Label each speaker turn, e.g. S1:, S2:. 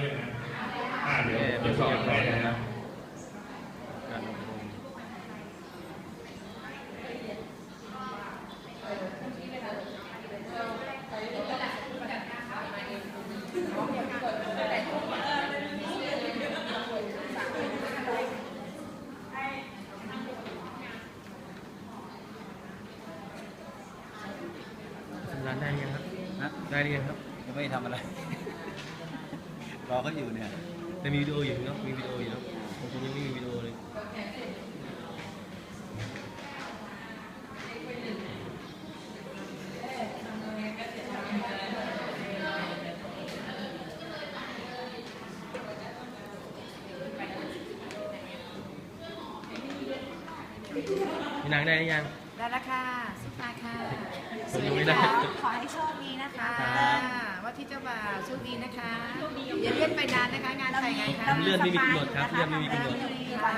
S1: ใช่ไหมอ่าเดี๋ยว
S2: เอ่อ
S1: จะสอบไปนะ
S2: ค
S1: ค
S2: รั
S1: รั
S2: บบการอบรม
S3: ทำงานได้ยังครับ
S2: นะ
S3: ได้หรือยังครับ
S2: ยังไม่ได้ทำอะไร รอเขาอยู่เนี่ย
S3: แต่มีวิดีโออยู่เนาะมีวิดีโออยู่เนาะผมยังไม่มีวิดีโอเลยพี่นางได้หรือยัง
S4: ได้แล้วค่ะสุภาค่ะ
S3: ผมยังไม่ได้
S4: ขอให้โชคดีนะคะ
S3: ครับ
S4: ว่าที่เจ้าบ่าวโชคดีนะคะ อย่เลื่อนไปนานนะคะ งานแต่งงานค่ะ
S3: เลื่อนไม่มีกำหนดครับเลื่อนไม่มีกำหนด
S4: มีวั